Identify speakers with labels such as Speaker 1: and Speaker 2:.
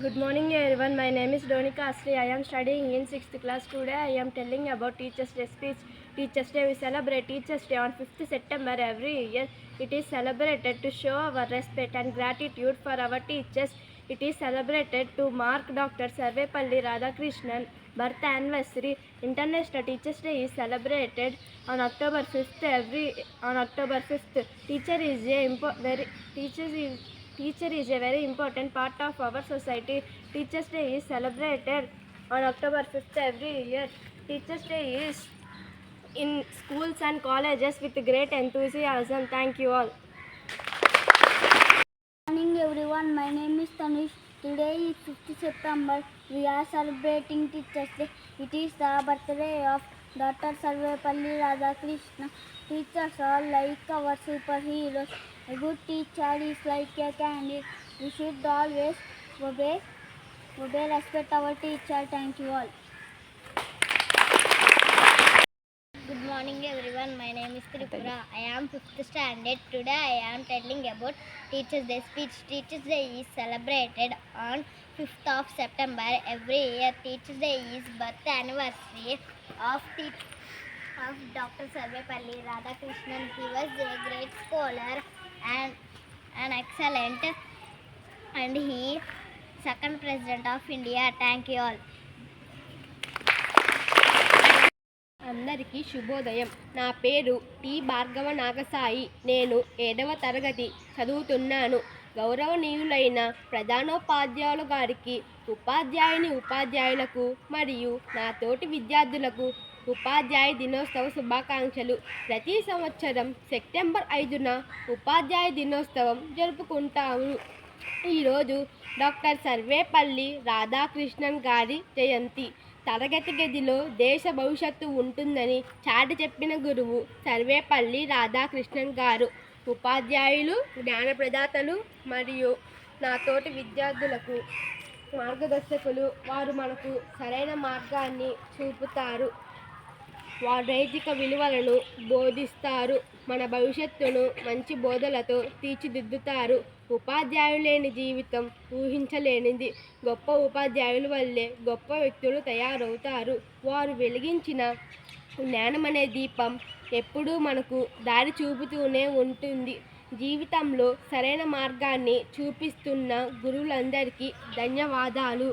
Speaker 1: Good morning everyone. My name is Donika Asri. I am studying in 6th class. Today I am telling about Teachers Day speech. Teachers Day we celebrate Teachers Day on 5th September every year. It is celebrated to show our respect and gratitude for our teachers. It is celebrated to mark Dr. Sarvepalli Radhakrishnan birth anniversary. International Teachers Day is celebrated on October 5th every on October 5th. Teacher is a very teachers is Teacher is a very important part of our society. Teachers Day is celebrated on October 5th every year. Teachers Day is in schools and colleges with great enthusiasm. Thank you all.
Speaker 2: Good morning everyone my name is Tanish today is 5th september we are celebrating teachers day it is the birthday of doctor Sarvepalli Radhakrishna teachers all like our superhero good teacher is like a candy we should always obey obey respect our teacher thank you all everyone. My name is Tripura. I am 5th standard. Today I am telling about Teachers Day speech. Teachers Day is celebrated on 5th of September every year. Teachers Day is birth anniversary of te- of Dr. Sarvepalli Radhakrishnan. He was a great scholar and an excellent and he second president of India. Thank you all.
Speaker 1: అందరికీ శుభోదయం. నా పేరు T. Bhargava Nagasai నేను ఏడవ తరగతి చదువుతున్నాను. గౌరవనీయులైన ప్రధానోపాధ్యాయులు గారికి ఉపాధ్యాయుని ఉపాధ్యాయులకు మరియు నా తోటి విద్యార్థులకు ఉపాధ్యాయ దినోత్సవ శుభాకాంక్షలు. ప్రతి సంవత్సరం సెప్టెంబర్ ఐదున ఉపాధ్యాయ దినోత్సవం జరుపుకుంటాము. ఈరోజు డాక్టర్ సర్వేపల్లి రాధాకృష్ణన్ గారి జయంతి. తరగతి గదిలో దేశ భవిష్యత్తు ఉంటుందని చాటి చెప్పిన గురువు సర్వేపల్లి రాధాకృష్ణన్ గారు. ఉపాధ్యాయులు జ్ఞాన ప్రదాతలు మరియు నా తోటి విద్యార్థులకు మార్గదర్శకులు వారు మనకు సరైన మార్గాన్ని చూపుతారు. వారు నైతిక విలువలను బోధిస్తారు. మన భవిష్యత్తును మంచి బోధలతో తీర్చిదిద్దుతారు. ఉపాధ్యాయులేని జీవితం ఊహించలేనిది. గొప్ప ఉపాధ్యాయుల వల్లే గొప్ప వ్యక్తులు తయారవుతారు. వారు వెలిగించిన జ్ఞానం అనే దీపం ఎప్పుడూ మనకు దారి చూపుతూనే ఉంటుంది. జీవితంలో సరైన మార్గాన్ని చూపిస్తున్న గురువులందరికీ ధన్యవాదాలు.